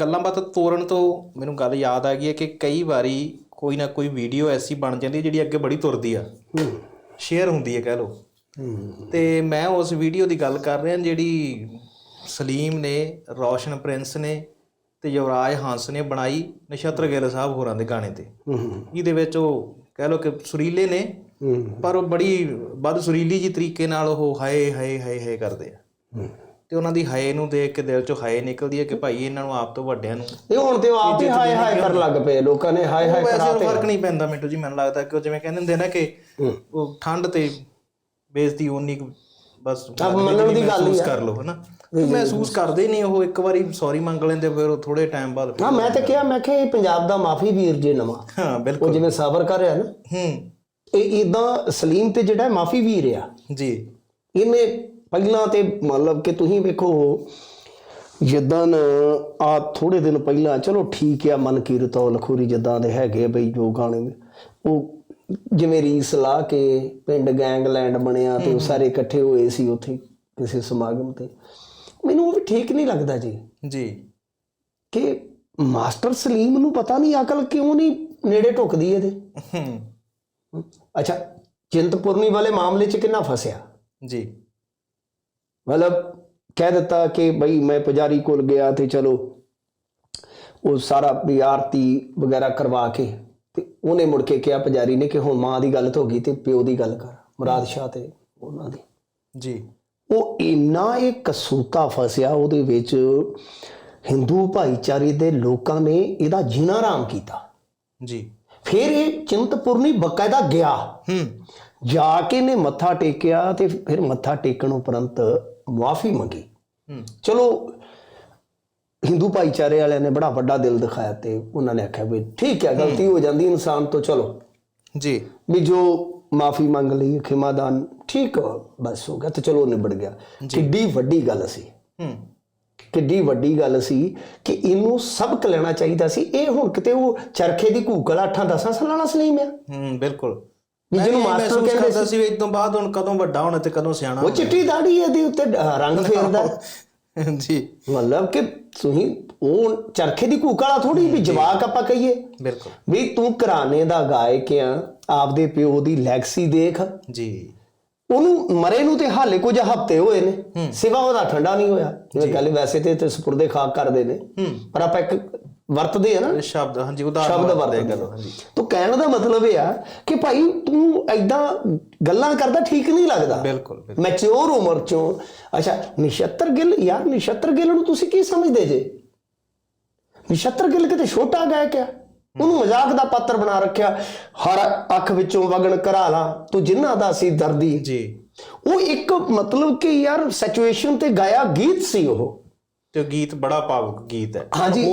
ਗੱਲਾਂ ਬਾਤਾਂ ਤੋਰਨ ਤੋਂ ਮੈਨੂੰ ਗੱਲ ਯਾਦ ਆ ਗਈ ਹੈ ਕਿ ਕਈ ਵਾਰੀ ਕੋਈ ਨਾ ਕੋਈ ਵੀਡੀਓ ਐਸੀ ਬਣ ਜਾਂਦੀ ਹੈ ਜਿਹੜੀ ਅੱਗੇ ਬੜੀ ਤੁਰਦੀ ਆ। ਸ਼ੇਅਰ ਹੁੰਦੀ ਹੈ ਕਹਿ ਲਓ। ਤੇ ਮੈਂ ਉਸ ਵੀਡੀਓ ਦੀ ਗੱਲ ਕਰ ਰਿਹਾ ਜਿਹੜੀ ਸਲੀਮ ਨੇ ਰੌਸ਼ਨ ਪ੍ਰਿੰਸ ਨੇ ਤੇ ਯੁਵਰਾਜ ਹੰਸ ਨੇ ਬਣਾਈ ਨਛੱਤਰ ਗਿੱਲ ਸਾਹਿਬ ਹੋਰਾਂ ਦੇ ਗਾਣੇ ਤੇ। ਇਹਦੇ ਵਿੱਚ ਉਹ ਕਹਿ ਲਓ ਕਿ ਸੁਰੀਲੇ ਨੇ ਪਰ ਉਹ ਬੜੀ ਵੱਧ ਸੁਰੀਲੀ ਜੀ ਤਰੀਕੇ ਨਾਲ ਉਹ ਹਾਏ ਹਾਏ ਹਾਏ ਹਾਏ ਕਰਦੇ ਆ। ਤੇ ਉਹਨਾਂ ਦੀ ਹਾਏ ਨੂੰ ਦੇਖ ਕੇ ਦਿਲ ਚੋਂ ਹਾਏ ਨਿਕਲਦੀ ਹੈ ਕਿ ਭਾਈ ਇਹਨਾਂ ਨੂੰ ਆਪ ਤੋਂ ਵੱਡਿਆਂ ਨੂੰ ਇਹ ਹੁਣ ਤੇ ਉਹ ਆਪ ਹੀ ਹਾਏ ਹਾਏ ਕਰਨ ਲੱਗ ਪਏ ਲੋਕਾਂ ਨੇ ਹਾਏ ਹਾਏ ਵੈਸੇ ਕਰਾ ਉਹ ਫ਼ਰਕ ਨਹੀਂ ਪੈਂਦਾ ਮਿੰਟੂ ਜੀ ਮੈਨੂੰ ਲੱਗਦਾ ਕਿ ਉਹ ਜਿਵੇਂ ਕਹਿੰਦੇ ਹੁੰਦੇ ਨਾ ਕਿ ਉਹ ਠੰਡ ਤੇ ਬੇਇੱਜ਼ਤੀ ਉਨੀ ਬਸ ਮੰਨਣ ਦੀ ਗੱਲ ਹੀ। ਕਰ ਲਓ ਹਨਾ? ਮਹਿਸੂਸ ਕਰਦੇ ਨਹੀਂ ਉਹ ਇੱਕ ਵਾਰੀ ਸੌਰੀ ਮੰਗ ਲੈਂਦੇ ਫਿਰ ਉਹ ਥੋੜੇ ਟਾਈਮ ਬਾਅਦ ਹਾਂ ਮੈਂ ਤਾਂ ਕਿਹਾ ਮੈਂ ਕਿਹਾ ਇਹ ਪੰਜਾਬ ਦਾ ਮਾਫੀ ਵੀਰ ਜੇ ਨਵਾਂ। ਹਾਂ ਬਿਲਕੁਲ। ਉਹ ਜਿਵੇਂ ਸਾਬਰ ਕਰ ਰਿਹਾ ਨਾ ਹੂੰ। ਇਹ ਇਦਾਂ ਸਲੀਮ ਤੇ ਜਿਹੜਾ ਮਾਫੀ ਵੀਰ ਆ ਜੀ। ਇਹਨੇ ਪਹਿਲਾਂ ਤੇ ਮਤਲਬ ਕਿ ਤੁਸੀਂ ਵੇਖੋ ਜਿੱਦਾਂ ਆ ਥੋੜੇ ਦਿਨ ਪਹਿਲਾਂ ਚਲੋ ਠੀਕ ਆ ਮਨ ਕੀਰਤੋ ਲਖੂਰੀ ਜਿੱਦਾਂ ਦੇ ਹੈਗੇ ਬਈ ਜੋ ਗਾਣੇ ਉਹ ਜਿਵੇਂ ਰੀਸ ਲਾ ਕੇ ਪਿੰਡ ਗੈਂਗਲੈਂਡ ਬਣਿਆ ਤੇ ਉਹ ਸਾਰੇ ਇਕੱਠੇ ਹੋਏ ਸੀ ਉੱਥੇ ਕਿਸੇ ਸਮਾਗਮ ਤੇ। ਮੈਨੂੰ ਉਹ ਵੀ ਠੀਕ ਨਹੀਂ ਲੱਗਦਾ ਜੀ। ਜੀ। ਕਿ ਮਾਸਟਰ ਸਲੀਮ ਨੂੰ ਪਤਾ ਨਹੀਂ ਅਕਲ ਕਿਉਂ ਨਹੀਂ ਨੇੜੇ ਟੁਕਦੀ ਇਹਦੇ? ਅੱਛਾ ਚਿੰਤਪੁਰਨੀ ਵਾਲੇ ਮਾਮਲੇ 'ਚ ਕਿੰਨਾ ਫਸਿਆ? ਜੀ। ਮਤਲਬ ਕਹਿ ਦਿੱਤਾ ਕਿ ਬਈ ਮੈਂ ਪੁਜਾਰੀ ਕੋਲ ਗਿਆ ਤੇ ਚਲੋ ਉਹ ਸਾਰਾ ਵੀ ਆਰਤੀ ਵਗੈਰਾ ਕਰਵਾ ਕੇ ਤੇ ਉਹਨੇ ਮੁੜ ਕੇ ਕਿਹਾ ਪੁਜਾਰੀ ਨੇ ਕਿ ਹੁਣ ਮਾਂ ਦੀ ਗੱਲ ਤਾਂ ਹੋ ਗਈ ਤੇ ਪਿਓ ਦੀ ਗੱਲ ਕਰ ਮੁਰਾਦ ਸ਼ਾਹ ਤੇ ਉਹਨਾਂ ਦੀ ਜੀ ਉਹ ਇੰਨਾ ਇਹ ਕਸੂਤਾ ਫਸਿਆ ਉਹਦੇ ਵਿੱਚ ਹਿੰਦੂ ਭਾਈਚਾਰੇ ਦੇ ਲੋਕਾਂ ਨੇ ਇਹਦਾ ਜੀਣਾ ਆਰਾਮ ਕੀਤਾ ਜੀ ਫਿਰ ਇਹ ਚਿੰਤਪੁਰਨੀ ਬਕਾਇਦਾ ਗਿਆ ਹੂੰ ਜਾ ਕੇ ਨੇ ਮੱਥਾ ਟੇਕਿਆ ਤੇ ਫਿਰ ਮੱਥਾ ਟੇਕਣ ਉਪਰੰਤ ਮਾਫੀ ਮੰਗੀ। ਚਲੋ ਹਿੰਦੂ ਭਾਈਚਾਰੇ ਵਾਲਿਆਂ ਨੇ ਬੜਾ ਵੱਡਾ ਦਿਲ ਦਿਖਾਇਆ ਤੇ ਉਹਨਾਂ ਨੇ ਆਖਿਆ ਵੀ ਠੀਕ ਹੈ ਗਲਤੀ ਹੋ ਜਾਂਦੀ ਇਨਸਾਨ ਤੋਂ ਚਲੋ। ਜੀ। ਵੀ ਜੋ ਮਾਫੀ ਮੰਗ ਲਈ ਖਿਮਾਦਾਨ ਠੀਕ ਬਸ ਹੋ ਗਿਆ ਤੇ ਚਲੋ ਨਿਬੜ ਗਿਆ। ਕਿੱਡੀ ਵੱਡੀ ਗੱਲ ਸੀ। ਹੂੰ। ਕਿੱਡੀ ਵੱਡੀ ਗੱਲ ਸੀ ਕਿ ਇਹਨੂੰ ਸਬਕ ਲੈਣਾ ਚਾਹੀਦਾ ਸੀ। ਇਹ ਹੁਣ ਕਿਤੇ ਉਹ ਚਰਖੇ ਦੀ ਘੂਕ ਵਾਲਾ 8-10 ਸਾਲਾਂ ਵਾਲਾ ਸਲੀਮ ਆ। ਹੂੰ ਬਿਲਕੁਲ। ਵੀ ਜਿਹਨੂੰ ਇਹ ਮਾਸਟਰ ਕਹਿੰਦੇ ਸੀ। ਵੀ ਤੋਂ ਬਾਅਦ ਹੁਣ ਕਦੋਂ ਵੱਡਾ ਹੋਣਾ ਤੇ ਕਦੋਂ ਸਿਆਣਾ ਉਹ ਚਿੱਟੀ ਦਾੜੀ ਇਹਦੇ ਉੱਤੇ ਰੰਗ ਫੇਰਦਾ। ਜੀ ਮਤਲਬ ਕਿ ਤੁਸੀਂ ਉਹ ਚਰਖੇ ਦੀ ਵਾਲਾ ਥੋੜੀ ਵੀ ਜਵਾਕ ਆਪਾਂ ਕਹੀਏ। ਬਿਲਕੁਲ। ਵੀ ਤੂੰ ਘਰਾਣੇ ਦਾ ਗਾਇਕ ਆ ਆਪਦੇ ਪਿਓ ਦੀ ਲੈਗਸੀ ਦੇਖ। ਜੀ। ਉਹਨੂੰ ਮਰੇ ਨੂੰ ਤੇ ਹਾਲੇ ਕੁਝ ਹਫ਼ਤੇ ਹੋਏ ਨੇ। ਸਿਵਾ ਉਹਦਾ ਠੰਡਾ ਨਹੀਂ ਹੋਇਆ। ਜਿਵੇਂ ਗੱਲ ਵੈਸੇ ਤੇ ਤੇ ਸਪੁਰਦੇ ਖਾਕ ਕਰਦੇ ਨੇ। ਪਰ ਆਪਾਂ ਇੱਕ ਵਰਤਦੇ ਆ ਨਾ? ਸ਼ਬਦ ਹਾਂਜੀ ਉਦਾਹਰਨ ਸ਼ਬਦ ਵਰਤਦੇ ਹਾਂਜੀ ਤੋ ਕਹਿਣ ਦਾ ਮਤਲਬ ਇਹ ਆ ਕਿ ਭਾਈ ਤੂੰ ਐਦਾਂ ਗੱਲਾਂ ਕਰਦਾ ਠੀਕ ਨਹੀਂ ਲੱਗਦਾ। ਬਿਲਕੁਲ। ਮੈਚਿਓਰ ਉਮਰ ਚੋਂ ਅੱਛਾ ਨਿਸ਼ਤਰ ਗਿੱਲ ਯਾਰ ਨਿਸ਼ਤਰ ਗਿੱਲ ਨੂੰ ਤੁਸੀਂ ਕੀ ਸਮਝਦੇ ਜੇ? ਨਿਸ਼ਤਰ ਗਿੱਲ ਕਿਤੇ ਛੋਟਾ ਗਾਇਕ ਆ। ਉਹਨੂੰ ਮਜ਼ਾਕ ਦਾ ਪਾਤਰ ਬਣਾ ਰੱਖਿਆ। ਹਰ ਅੱਖ ਵਿੱਚੋਂ ਵਗਣ ਘਰਾ ਲਾ ਤੂੰ ਜਿੰਨਾ ਦਾ ਸੀ ਦਰਦੀ। ਜੀ। ਉਹ ਇੱਕ ਮਤਲਬ ਕਿ ਯਾਰ ਸਿਚੁਏਸ਼ਨ ਤੇ ਗਾਇਆ ਗੀਤ ਸੀ ਉਹ। ਤੇ ਗੀਤ ਬੜਾ ਭਾਵੁਕ ਗੀਤ ਹੈ। ਹਾਂਜੀ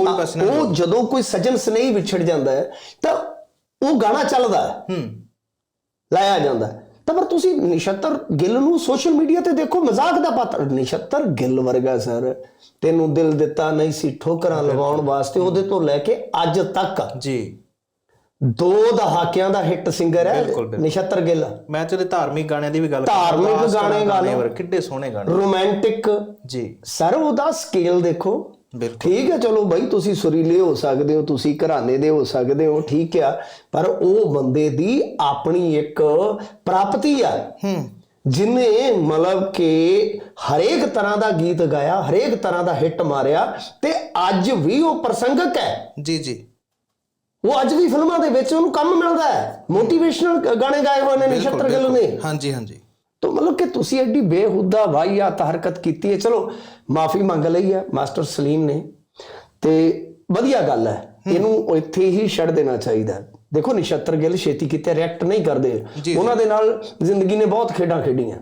ਉਹ ਜਦੋਂ ਕੋਈ ਸਜਣ ਸਨੇਹੀ ਵਿਛੜ ਜਾਂਦਾ ਹੈ ਤਾਂ ਉਹ ਗਾਣਾ ਚੱਲਦਾ ਹੈ। ਹੂੰ। ਲਾਇਆ ਜਾਂਦਾ। ਤਾਂ ਪਰ ਤੁਸੀਂ ਨਿਸ਼ਤਰ ਗਿੱਲ ਨੂੰ ਸੋਸ਼ਲ ਮੀਡੀਆ ਤੇ ਦੇਖੋ ਮਜ਼ਾਕ ਦਾ ਪਾਤਰ ਨਿਸ਼ਤਰ ਗਿੱਲ ਵਰਗਾ ਸਰ ਤੈਨੂੰ ਦਿਲ ਦਿੱਤਾ ਨਹੀਂ ਸੀ ਠੋਕਰਾਂ ਲਵਾਉਣ ਵਾਸਤੇ ਉਹਦੇ ਤੋਂ ਲੈ ਕੇ ਅੱਜ ਤੱਕ ਜੀ। ਦੋ ਦਹਾਕਿਆਂ ਦਾ ਹਿੱਟ ਸਿੰਗਰ ਹੈ। ਨਿਸ਼ਤਰ ਗਿੱਲ। ਮੈਂ ਤੇ ਉਹਦੇ ਧਾਰਮਿਕ ਗਾਣਿਆਂ ਦੀ ਵੀ ਗੱਲ ਧਾਰਮਿਕ ਗਾਣੇ ਗਾ ਲਓ। ਵਰ ਕਿੱਡੇ ਸੋਹਣੇ ਗਾਣੇ। ਰੋਮਾਂਟਿਕ ਜੀ। ਸਰ ਉਹਦਾ ਸਕੇਲ ਦੇਖੋ। ਠੀਕ ਹੈ ਚਲੋ ਬਾਈ ਤੁਸੀਂ ਸੁਰੀਲੇ ਹੋ ਸਕਦੇ ਹੋ ਤੁਸੀਂ ਘਰਾਣੇ ਦੇ ਹੋ ਸਕਦੇ ਹੋ ਠੀਕ ਆ। ਪਰ ਉਹ ਬੰਦੇ ਦੀ ਆਪਣੀ ਇੱਕ ਪ੍ਰਾਪਤੀ ਆ। ਹੂੰ। ਜਿਨੇ ਮਤਲਬ ਕਿ ਹਰੇਕ ਤਰ੍ਹਾਂ ਦਾ ਗੀਤ ਗਾਇਆ ਹਰੇਕ ਤਰ੍ਹਾਂ ਦਾ ਹਿੱਟ ਮਾਰਿਆ ਤੇ ਅੱਜ ਵੀ ਉਹ ਪ੍ਰਸੰਗਕ ਹੈ। ਜੀ ਜੀ। ਉਹ ਅੱਜ ਵੀ ਫਿਲਮਾਂ ਦੇ ਵਿੱਚ ਉਹਨੂੰ ਕੰਮ ਮਿਲਦਾ ਹੈ। ਮੋਟੀਵੇਸ਼ਨਲ ਗਾਣੇ ਗਾਏ ਹੋਏ ਨੇ ਨਿਸ਼ਤਰ ਗਿੱਲ ਨੇ। ਹਾਂਜੀ ਹਾਂਜੀ। ਤਾਂ ਮਤਲਬ ਕਿ ਤੁਸੀਂ ਐਡੀ ਬੇਹੁਦਾ ਵਾਹੀਆਤ ਹਰਕਤ ਕੀਤੀ ਹੈ। ਚਲੋ ਮਾਫੀ ਮੰਗ ਲਈ ਹੈ ਮਾਸਟਰ ਸਲੀਮ ਨੇ। ਤੇ ਵਧੀਆ ਗੱਲ ਹੈ। ਇਹਨੂੰ ਇੱਥੇ ਹੀ ਛੱਡ ਦੇਣਾ ਚਾਹੀਦਾ ਹੈ। ਦੇਖੋ ਨਿਸ਼ਤਰ ਗਿੱਲ ਛੇਤੀ ਕਿਤੇ ਰਿਐਕਟ ਨਹੀਂ ਕਰਦੇ। ਉਹਨਾਂ ਦੇ ਨਾਲ ਜ਼ਿੰਦਗੀ ਨੇ ਬਹੁਤ ਖੇਡਾਂ ਖੇਡੀਆਂ।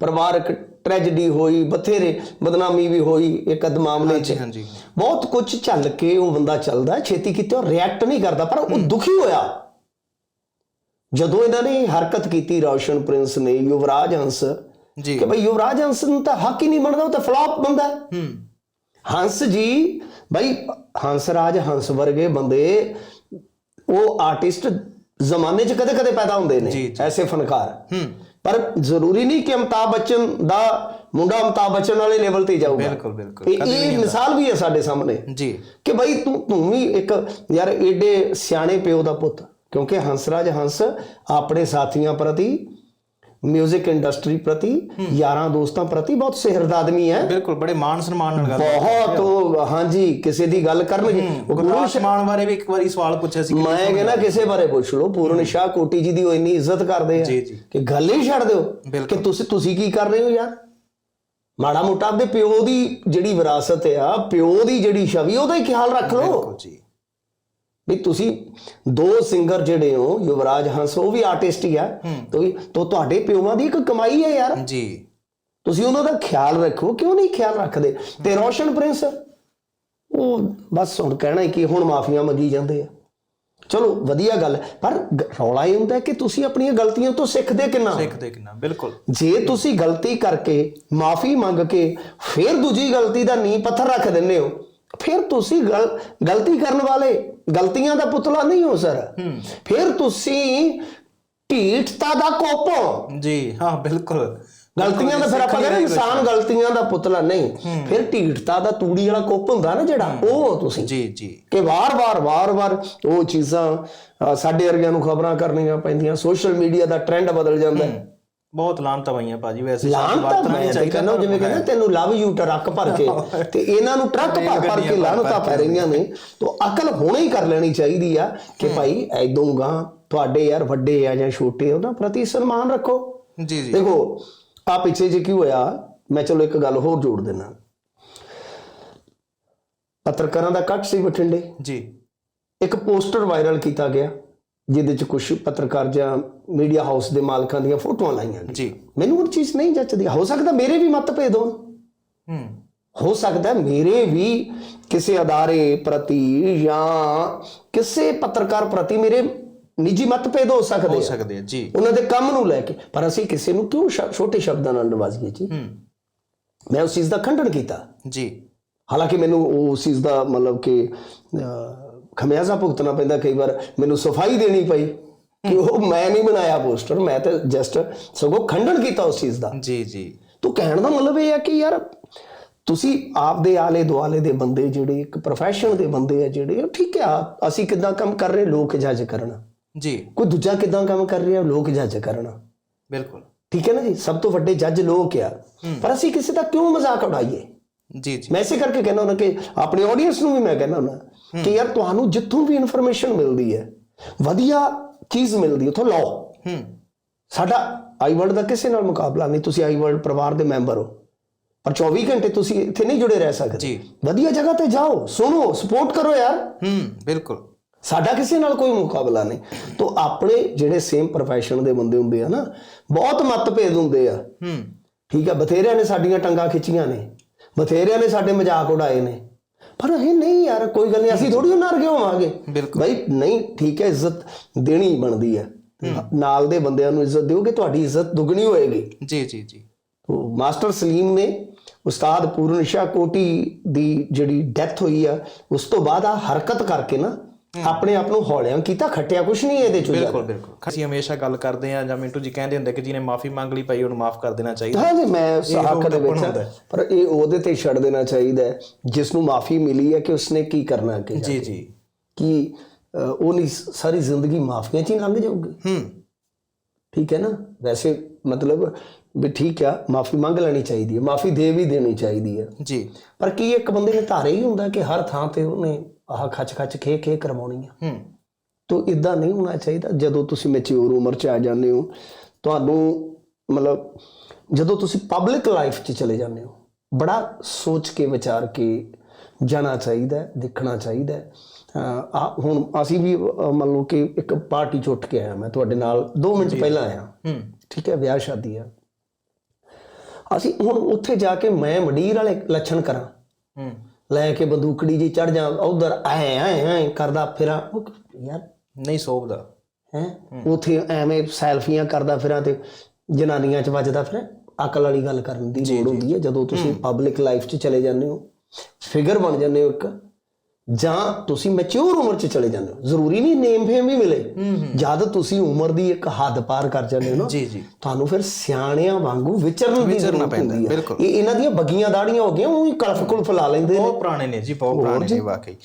ਪਰਿਵਾਰਕ ਟ੍ਰੈਜੇਡੀ ਹੋਈ ਬਥੇਰੇ ਬਦਨਾਮੀ ਵੀ ਹੋਈ ਇੱਕ ਅਦ ਮਾਮਲੇ 'ਚ। ਹਾਂਜੀ ਬਹੁਤ ਕੁਝ ਚੱਲ ਕੇ ਉਹ ਬੰਦਾ ਚੱਲਦਾ ਛੇਤੀ ਕਿਤੇ ਉਹ ਰਿਐਕਟ ਨਹੀਂ ਕਰਦਾ ਪਰ ਉਹ ਦੁਖੀ ਹੋਇਆ। ਜਦੋਂ ਇਹਨਾਂ ਨੇ ਹਰਕਤ ਕੀਤੀ ਰੌਸ਼ਨ ਪ੍ਰਿੰਸ ਨੇ ਯੁਵਰਾਜ ਹੰਸ ਜੀ। ਕਿ ਭਈ ਯੁਵਰਾਜ ਹੰਸ ਨੂੰ ਤਾਂ ਹੱਕ ਹੀ ਨਹੀਂ ਬਣਦਾ ਉਹ ਤਾਂ ਫਲॉप ਬੰਦਾ ਹੈ। ਹੰਸ ਜੀ ਭਾਈ ਹੰਸਰਾਜ ਹੰਸ ਵਰਗੇ ਬੰਦੇ ਉਹ ਆਰਟਿਸਟ ਜ਼ਮਾਨੇ 'ਚ ਕਦੇ-ਕਦੇ ਪੈਦਾ ਹੁੰਦੇ ਨੇ ਐਸੇ ਫਨਕਾਰ। ਹੂੰ। ਪਰ ਜ਼ਰੂਰੀ ਨਹੀਂ ਕਿ ਅਮਤਾਬ ਬੱਚਨ ਦਾ ਮੁੰਡਾ ਅਮਤਾਬ ਬੱਚਨ ਵਾਲੇ ਲੈਵਲ ਤੇ ਜਾਊਗਾ। ਬਿਲਕੁਲ ਬਿਲਕੁਲ। ਇਹ ਮਿਸਾਲ ਵੀ ਹੈ ਸਾਡੇ ਸਾਹਮਣੇ ਜੀ। ਕਿ ਬਈ ਤੂੰ ਤੂੰ ਵੀ ਇੱਕ ਯਾਰ ਏਡੇ ਸਿਆਣੇ ਪਿਓ ਦਾ ਪੁੱਤ ਕਿਉਂਕਿ ਹੰਸਰਾਜ ਹੰਸ ਆਪਣੇ ਸਾਥੀਆਂ ਪ੍ਰਤੀ 뮤직 ਇੰਡਸਟਰੀ ਪ੍ਰਤੀ ਯਾਰਾਂ ਦੋਸਤਾਂ ਪ੍ਰਤੀ ਬਹੁਤ ਸਿਹਰਦ ਆਦਮੀ ਹੈ। ਬਿਲਕੁਲ ਬੜੇ ਮਾਣ ਸਨਮਾਨ ਨਾਲ ਗੱਲ ਬਹੁਤ ਹਾਂਜੀ ਕਿਸੇ ਦੀ ਗੱਲ ਕਰਨਗੇ। ਉਹ ਪੂਰਨ ਗੁਰਦਾਸ ਮਾਨ ਬਾਰੇ ਵੀ ਇੱਕ ਵਾਰੀ ਸਵਾਲ ਪੁੱਛਿਆ ਸੀ ਮੈਂ ਕਹਿੰਦਾ ਕਿਸੇ ਬਾਰੇ ਪੁੱਛ ਲਓ ਪੂਰਨ ਸ਼ਾਹ ਕੋਟੀ ਜੀ ਦੀ ਉਹ ਇੰਨੀ ਇੱਜ਼ਤ ਕਰਦੇ ਆ। ਕਿ ਗੱਲ ਹੀ ਛੱਡ ਦਿਓ। ਕਿ ਤੁਸੀਂ ਤੁਸੀਂ ਕੀ ਕਰ ਰਹੇ ਹੋ ਯਾਰ? ਮਾੜਾ ਮੋਟਾ ਆਪਦੇ ਪਿਓ ਦੀ ਜਿਹੜੀ ਵਿਰਾਸਤ ਆ ਪਿਓ ਦੀ ਜਿਹੜੀ ਛਵੀ ਉਹਦਾ ਹੀ ਖਿਆਲ ਰੱਖ ਲਓ। ਬਿਲਕੁਲ ਜੀ। ਵੀ ਤੁਸੀਂ ਦੋ ਸਿੰਗਰ ਜਿਹੜੇ ਹੋ ਯੁਵਰਾਜ ਹੰਸ ਉਹ ਵੀ ਆਰਟਿਸਟ ਹੀ ਆ। ਤੋ ਤੋ ਤੁਹਾਡੇ ਪਿਓਾਂ ਦੀ ਇੱਕ ਕਮਾਈ ਹੈ ਯਾਰ। ਜੀ। ਤੁਸੀਂ ਉਹਨਾਂ ਦਾ ਖਿਆਲ ਰੱਖੋ ਕਿਉਂ ਨਹੀਂ ਖਿਆਲ ਰੱਖਦੇ? ਤੇ ਰੋਸ਼ਨ ਪ੍ਰਿੰਸ ਉਹ ਬਸ ਹੁਣ ਕਹਿਣਾ ਕਿ ਹੁਣ ਮਾਫੀਆਂ ਮੰਗੀ ਜਾਂਦੇ ਆ। ਚਲੋ ਵਧੀਆ ਗੱਲ ਪਰ ਰੌਲਾ ਇਹ ਹੁੰਦਾ ਕਿ ਤੁਸੀਂ ਆਪਣੀਆਂ ਗਲਤੀਆਂ ਤੋਂ ਸਿੱਖਦੇ ਕਿੰਨਾ? ਸਿੱਖਦੇ ਕਿੰਨਾ ਬਿਲਕੁਲ। ਜੇ ਤੁਸੀਂ ਗਲਤੀ ਕਰਕੇ ਮਾਫੀ ਮੰਗ ਕੇ ਫਿਰ ਦੂਜੀ ਗਲਤੀ ਦਾ ਨੀਂਹ ਪੱਥਰ ਰੱਖ ਦਿੰਦੇ ਹੋ ਫਿਰ ਤੁਸੀਂ ਗਲ- ਗਲਤੀ ਕਰਨ ਵਾਲੇ ਗਲਤੀਆਂ ਦਾ ਪੁਤਲਾ ਨਹੀਂ ਹੋ ਸਰ। ਫਿਰ ਤੁਸੀਂ ਢੀਠਤਾ ਦਾ ਕੋਪੋ। ਜੀ ਹਾਂ ਬਿਲਕੁਲ। ਗਲਤੀਆਂ ਦਾ ਫਿਰ ਆਪਾਂ ਕਹਿੰਦੇ ਇਨਸਾਨ ਗਲਤੀਆਂ ਦਾ ਪੁਤਲਾ ਨਹੀਂ। ਫਿਰ ਢੀਠਤਾ ਦਾ ਤੂੜੀ ਵਾਲਾ ਕੁੱਪ ਹੁੰਦਾ ਨਾ ਜਿਹੜਾ ਉਹ ਤੁਸੀਂ। ਜੀ ਜੀ। ਕਿ ਵਾਰ-ਵਾਰ ਵਾਰ-ਵਾਰ ਉਹ ਚੀਜ਼ਾਂ ਸਾਡੇ ਵਰਗਿਆਂ ਨੂੰ ਖਬਰਾਂ ਕਰਨੀਆਂ ਪੈਂਦੀਆਂ ਸੋਸ਼ਲ ਮੀਡੀਆ ਦਾ ਟ੍ਰੈਂਡ ਬਦਲ ਜਾਂਦਾ। ਹੈ। ਬਹੁਤ ਲਾਂਤਾਂ ਪਈਆਂ ਭਾਜੀ ਵੈਸੇ ਵਰਤਣਾ ਨਹੀਂ ਚਾਹੀਦਾ ਪਰ ਜਿਵੇਂ ਕਹਿੰਦਾ ਤੈਨੂੰ ਲਵ ਯੂ ਟਰੱਕ ਭਰ ਕੇ ਤੇ ਇਹਨਾਂ ਨੂੰ ਟਰੱਕ ਭਰ ਭਰ ਕੇ ਲਾਣਤਾਂ ਪੈ ਰਹੀਆਂ ਨੇ। ਤੋਂ ਅਕਲ ਹੁਣੇ ਹੀ ਕਰ ਲੈਣੀ ਚਾਹੀਦੀ ਆ ਕਿ ਭਾਈ ਐਦੋਂ ਗਾ ਤੁਹਾਡੇ ਯਾਰ ਵੱਡੇ ਆ ਜਾਂ ਛੋਟੇ ਉਹਨਾਂ ਪ੍ਰਤੀ ਸਨਮਾਨ ਰੱਖੋ। ਜੀ ਜੀ। ਦੇਖੋ ਆ ਪਿੱਛੇ ਜੇ ਕੀ ਹੋਇਆ ਮੈਂ ਚਲੋ ਇੱਕ ਗੱਲ ਹੋਰ ਜੋੜ ਦੇਣਾ ਪੱਤਰਕਾਰਾਂ ਦਾ ਕੱਟ ਸੀ ਬਠਿੰਡੇ। ਜੀ। ਇੱਕ ਪੋਸਟਰ ਵਾਇਰਲ ਕੀਤਾ ਗਿਆ। ਜਿਹਦੇ ਚ ਕੁਝ ਪੱਤਰਕਾਰ ਜਾਂ ਮੀਡੀਆ ਹਾਊਸ ਦੇ ਮਾਲਕਾਂ ਦੀਆਂ ਫੋਟੋਆਂ ਲਾਈਆਂ ਜੀ। ਮੈਨੂੰ ਉਹ ਚੀਜ਼ ਨਹੀਂ ਜੱਚਦੀ। ਹੋ ਸਕਦਾ ਮੇਰੇ ਵੀ ਮਤਭੇਦ ਹੋਣ। ਹੂੰ। ਹੋ ਸਕਦਾ ਮੇਰੇ ਵੀ ਕਿਸੇ ਅਦਾਰੇ ਪ੍ਰਤੀ ਜਾਂ ਕਿਸੇ ਪੱਤਰਕਾਰ ਪ੍ਰਤੀ ਮੇਰੇ ਨਿੱਜੀ ਮਤਭੇਦ ਹੋ ਸਕਦੇ ਹੋ ਸਕਦੇ ਆ ਜੀ। ਉਹਨਾਂ ਦੇ ਕੰਮ ਨੂੰ ਲੈ ਕੇ। ਪਰ ਅਸੀਂ ਕਿਸੇ ਨੂੰ ਕਿਉਂ ਛੋਟੇ ਸ਼ਬਦਾਂ ਨਾਲ ਨਵਾਜ਼ੀਏ ਜੀ? ਹੂੰ। ਮੈਂ ਉਸ ਚੀਜ਼ ਦਾ ਖੰਡਨ ਕੀਤਾ। ਜੀ। ਹਾਲਾਂਕਿ ਮੈਨੂੰ ਉਸ ਚੀਜ਼ ਦਾ ਮਤਲਬ ਕਿ ਖਮਿਆਜ਼ਾ ਭੁਗਤਣਾ ਪੈਂਦਾ ਕਈ ਵਾਰ ਮੈਨੂੰ ਸਫ਼ਾਈ ਦੇਣੀ ਪਈ ਕਿ ਉਹ ਮੈਂ ਨਹੀਂ ਬਣਾਇਆ ਪੋਸਟਰ ਮੈਂ ਤਾਂ ਜਸਟ ਸਗੋਂ ਖੰਡਨ ਕੀਤਾ ਉਸ ਚੀਜ਼ ਦਾ। ਜੀ ਜੀ। ਤੂੰ ਕਹਿਣ ਦਾ ਮਤਲਬ ਇਹ ਹੈ ਕਿ ਯਾਰ ਤੁਸੀਂ ਆਪਦੇ ਆਲੇ ਦੁਆਲੇ ਦੇ ਬੰਦੇ ਜਿਹੜੇ ਇੱਕ profession ਦੇ ਬੰਦੇ ਆ ਜਿਹੜੇ ਉਹ ਠੀਕ ਆ ਅਸੀਂ ਕਿਦਾਂ ਕੰਮ ਕਰ ਰਹੇ ਲੋਕ ਜੱਜ ਕਰਨਾ। ਜੀ। ਕੋਈ ਦੂਜਾ ਕਿਦਾਂ ਕੰਮ ਕਰ ਰਿਹਾ ਲੋਕ ਜੱਜ ਕਰਨਾ। ਬਿਲਕੁਲ। ਠੀਕ ਹੈ ਨਾ ਜੀ? ਸਭ ਤੋਂ ਵੱਡੇ ਜੱਜ ਲੋਕ ਆ। ਪਰ ਅਸੀਂ ਕਿਸੇ ਦਾ ਕਿਉਂ ਮਜ਼ਾਕ ਉਡਾਈਏ? ਜੀ ਜੀ। ਮੈਂ ਇਸੇ ਕਰਕੇ ਕਹਿੰਦਾ ਹੁੰਦਾ ਕਿ ਆਪਣੀ ਆਡੀਅנס ਨੂੰ ਵੀ ਮੈਂ ਕਹਿੰਦਾ ਹੁੰਦਾ। ਕਿ ਯਾਰ ਤੁਹਾਨੂੰ ਜਿੱਥੋਂ ਵੀ ਇਨਫੋਰਮੇਸ਼ਨ ਮਿਲਦੀ ਹੈ ਵਧੀਆ ਚੀਜ਼ ਮਿਲਦੀ ਉੱਥੋਂ ਲਓ। ਹੂੰ। ਸਾਡਾ ਆਈ ਵਰਲਡ ਦਾ ਕਿਸੇ ਨਾਲ ਮੁਕਾਬਲਾ ਨਹੀਂ ਤੁਸੀਂ ਆਈ ਵਰਲਡ ਪਰਿਵਾਰ ਦੇ ਮੈਂਬਰ ਹੋ। ਪਰ 24 ਘੰਟੇ ਤੁਸੀਂ ਇੱਥੇ ਨਹੀਂ ਜੁੜੇ ਰਹਿ ਸਕਦੇ। ਜੀ। ਵਧੀਆ ਜਗ੍ਹਾ ਤੇ ਜਾਓ ਸੁਣੋ ਸਪੋਰਟ ਕਰੋ ਯਾਰ। ਹੂੰ ਬਿਲਕੁਲ। ਸਾਡਾ ਕਿਸੇ ਨਾਲ ਕੋਈ ਮੁਕਾਬਲਾ ਨਹੀਂ। ਤੋਂ ਆਪਣੇ ਜਿਹੜੇ ਸੇਮ profession ਦੇ ਬੰਦੇ ਹੁੰਦੇ ਆ ਨਾ ਬਹੁਤ ਮਤਭੇਦ ਹੁੰਦੇ ਆ। ਹੂੰ। ਠੀਕ ਆ ਬਥੇਰਿਆਂ ਨੇ ਸਾਡੀਆਂ ਟੰਗਾਂ ਖਿੱਚੀਆਂ ਨੇ। ਬਥੇਰਿਆਂ ਨੇ ਸਾਡੇ ਮਜ਼ਾਕ ਉਡਾਏ ਨੇ। ਪਰ ਇਹ ਨਹੀਂ ਯਾਰ ਕੋਈ ਗੱਲ ਨਹੀਂ ਅਸੀਂ ਥੋੜੀ ਉਹਨਾਂ ਵਰਗੇ ਹੋਵਾਂਗੇ। ਭਾਈ ਨਹੀਂ ਠੀਕ ਹੈ ਇੱਜ਼ਤ ਦੇਣੀ ਬਣਦੀ ਹੈ। ਨਾਲ ਦੇ ਬੰਦਿਆਂ ਨੂੰ ਇੱਜ਼ਤ ਦਿਓਗੇ ਤੁਹਾਡੀ ਇੱਜ਼ਤ ਦੁੱਗਣੀ ਹੋਏਗੀ। ਜੀ ਜੀ ਜੀ। ਮਾਸਟਰ ਸਲੀਮ ਨੇ ਉਸਤਾਦ ਪੂਰਨ ਸ਼ਾਹ ਕੋਟੀ ਦੀ ਜਿਹੜੀ ਡੈਥ ਹੋਈ ਆ ਉਸ ਤੋਂ ਬਾਅਦ ਆ ਹਰਕਤ ਕਰਕੇ ਨਾ ਆਪਣੇ ਆਪ ਨੂੰ ਹੌਲਿਆਂ ਕੀਤਾ ਖੱਟਿਆ ਕੁਛ ਨਹੀਂ ਇਹਦੇ ਚ ਬਿਲਕੁਲ ਬਿਲਕੁਲ। ਅਸੀਂ ਹਮੇਸ਼ਾ ਗੱਲ ਕਰਦੇ ਆ ਜਾਂ ਮਿੰਟੂ ਜੀ ਕਹਿੰਦੇ ਹੁੰਦੇ ਕਿ ਜਿਹਨੇ ਮਾਫੀ ਮੰਗ ਲਈ ਭਾਈ ਉਹਨੂੰ ਮਾਫ ਕਰ ਦੇਣਾ ਚਾਹੀਦਾ। ਹਾਂ ਜੀ ਮੈਂ ਹੱਕ ਦੇ ਵਿੱਚ। ਪਰ ਇਹ ਉਹਦੇ ਤੇ ਛੱਡ ਦੇਣਾ ਚਾਹੀਦਾ ਜਿਸ ਨੂੰ ਮਾਫੀ ਮਿਲੀ ਹੈ ਕਿ ਉਸਨੇ ਕੀ ਕਰਨਾ ਅੱਗੇ ਜਾ ਜੀ ਕੇ। ਜੀ। ਕਿ ਅਹ, ਉਹ ਨਹੀਂ ਸਾਰੀ ਜ਼ਿੰਦਗੀ ਮਾਫੀਆਂ 'ਚ ਹੀ ਲੰਘ ਜਾਊਗੀ। ਹੂੰ। ਠੀਕ ਹੈ ਨਾ? ਵੈਸੇ ਮਤਲਬ ਵੀ ਠੀਕ ਆ ਮਾਫੀ ਮੰਗ ਲੈਣੀ ਚਾਹੀਦੀ ਹੈ ਮਾਫੀ ਦੇ ਵੀ ਦੇਣੀ ਚਾਹੀਦੀ ਹੈ ਜੀ। ਪਰ ਕੀ ਇੱਕ ਬੰਦੇ ਨੇ ਧਾਰੇ ਹੀ ਹੁੰਦਾ ਕਿ ਹਰ ਥਾਂ ਤੇ ਉਹਨੇ ਆਹ ਖੱਚ ਖੱਚ ਖੇ ਖੇ ਕਰਵਾਉਣੀ ਆ? ਹੂੰ। ਤੋ ਇਦਾਂ ਨਹੀਂ ਹੋਣਾ ਚਾਹੀਦਾ ਜਦੋਂ ਤੁਸੀਂ ਮੈਚਿਓਰ ਉਮਰ 'ਚ ਆ ਜਾਂਦੇ ਹੋ ਤੁਹਾਨੂੰ ਮਤਲਬ ਜਦੋਂ ਤੁਸੀਂ ਪਬਲਿਕ ਲਾਈਫ 'ਚ ਚਲੇ ਜਾਂਦੇ ਹੋ ਬੜਾ ਸੋਚ ਕੇ ਵਿਚਾਰ ਕੇ ਜਾਣਾ ਚਾਹੀਦਾ ਹੈ, ਦੇਖਣਾ ਚਾਹੀਦਾ। ਆ ਹੁਣ ਅਸੀਂ ਵੀ ਮੰਨ ਲਓ ਕਿ ਇੱਕ ਪਾਰਟੀ 'ਚ ਉੱਠ ਕੇ ਆਇਆ ਮੈਂ ਤੁਹਾਡੇ ਨਾਲ 2 ਮਿੰਟ ਪਹਿਲਾਂ ਆਇਆ। ਹੂੰ। ਠੀਕ ਹੈ ਵਿਆਹ ਸ਼ਾਦੀ ਆ। ਅਸੀਂ ਹੁਣ ਉੱਥੇ ਜਾ ਕੇ ਮੈਂ ਮੰਡੀਰ ਵਾਲੇ ਲੱਛਣ ਕਰਾਂ। ਹੂੰ। ਲੈ ਕੇ ਬੰਦੂਕੜੀ ਜੀ ਚੜ ਜਾ ਉਧਰ ਐ ਐ ਐ ਕਰਦਾ ਫਿਰਾਂ। ਯਾਰ ਨਹੀਂ ਸੋਭਦਾ। ਹੈ? ਉਥੇ ਐਵੇਂ ਸੈਲਫੀਆਂ ਕਰਦਾ ਫਿਰਾਂ ਤੇ ਜਨਾਨੀਆਂ 'ਚ ਵੱਜਦਾ ਫਿਰ। ਅਕਲ ਵਾਲੀ ਗੱਲ ਕਰਨ ਦੀ ਲੋੜ ਹੁੰਦੀ ਹੈ। ਜਦੋਂ ਤੁਸੀਂ ਪਬਲਿਕ ਲਾਈਫ 'ਚ ਚਲੇ ਜਾਂਦੇ ਹੋ ਫਿਗਰ ਬਣ ਜਾਂਦੇ ਹੋ ਇੱਕ। ਜਾਂ ਤੁਸੀਂ ਮੈਚੁਰ ਉਮਰ 'ਚ ਚਲੇ ਜਾਂਦੇ ਹੋ। ਜ਼ਰੂਰੀ ਨਹੀਂ ਨੇਮ ਫੇਮ ਵੀ ਮਿਲੇ। ਜਦ ਤੁਸੀਂ ਉਮਰ ਦੀ ਇੱਕ ਹੱਦ ਪਾਰ ਕਰ ਜਾਂਦੇ ਹੋ ਨਾ ਜੀ ਜੀ। ਤੁਹਾਨੂੰ ਫਿਰ ਸਿਆਣਿਆਂ ਵਾਂਗੂ ਵਿਚਰਨ ਦੀ ਜ਼ਰੂਰਤ ਪੈਂਦਾ, ਬਿਲਕੁਲ। ਇਹ ਇਹਨਾਂ ਦੀਆਂ ਬੱਗੀਆਂ ਦਾੜੀਆਂ ਹੋ ਗਈਆਂ ਉਹ ਕਲਫ ਕੁਲਫ ਲਾ ਲੈਂਦੇ ਨੇ। ਬਹੁਤ ਪੁਰਾਣੇ ਨੇ ਜੀ ਬਹੁਤ ਪੁਰਾਣੇ ਨੇ ਵਾਕਈ।